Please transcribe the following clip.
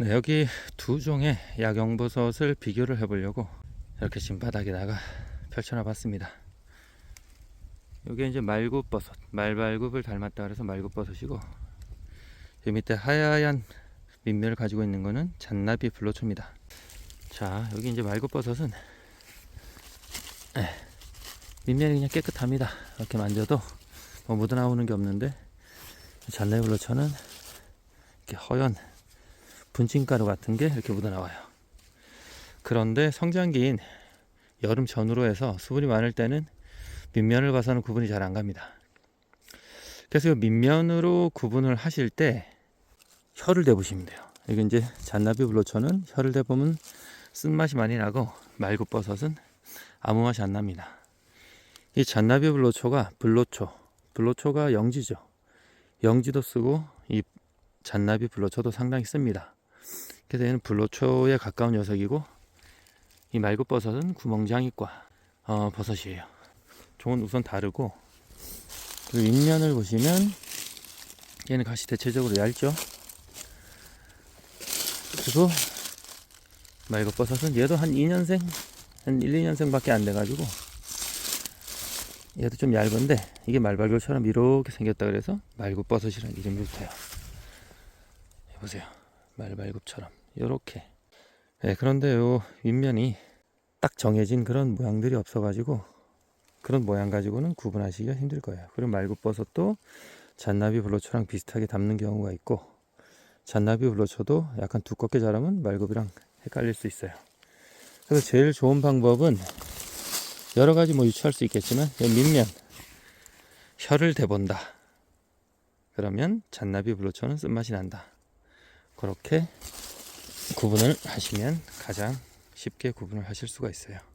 네, 여기 두 종의 야경버섯을 비교를 해보려고 이렇게 지금 바닥에다가 펼쳐놔 봤습니다. 이게 이제 말굽버섯, 말발굽을 닮았다 그래서 말굽버섯이고 이 밑에 하얀 밑면을 가지고 있는 거는 잔나비 불로초입니다. 자, 여기 이제 말굽버섯은 에, 밑면이 그냥 깨끗합니다. 이렇게 만져도 뭐 묻어나오는 게 없는데 잔나비 불로초는 이렇게 허연 분침가루 같은 게 이렇게 묻어나와요. 그런데 성장기인 여름 전후로 해서 수분이 많을 때는 밑면을 봐서는 구분이 잘 안 갑니다. 그래서 이 밑면으로 구분을 하실 때 혀를 대보시면 돼요. 이게 이제 잔나비 불로초는 혀를 대보면 쓴맛이 많이 나고 말굽버섯은 아무 맛이 안 납니다. 이 잔나비 불로초가 불로초, 불로초가 영지죠. 영지도 쓰고 이 잔나비 불로초도 상당히 씁니다. 그래서 얘는 불로초에 가까운 녀석이고 이 말굽버섯은 구멍장이과 어, 버섯이에요. 종은 우선 다르고 그리고 윗면을 보시면 얘는 가시 대체적으로 얇죠. 그리고 말굽버섯은 얘도 한 2년생 한 1, 2년생밖에 안 돼가지고 얘도 좀 얇은데 이게 말발굴처럼 이렇게 생겼다 그래서 말굽버섯이라는 이름이 붙어요. 보세요. 말발굽처럼 이렇게. 네, 그런데 요 윗면이 딱 정해진 그런 모양들이 없어가지고 그런 모양 가지고는 구분하시기가 힘들 거예요. 그리고 말굽버섯도 잔나비 불로초랑 비슷하게 담는 경우가 있고 잔나비 불로초도 약간 두껍게 자라면 말굽이랑 헷갈릴 수 있어요. 그래서 제일 좋은 방법은 여러 가지 뭐 유추할 수 있겠지만 이 밑면 혀를 대본다. 그러면 잔나비 불로초는 쓴맛이 난다. 그렇게 구분을 하시면 가장 쉽게 구분을 하실 수가 있어요.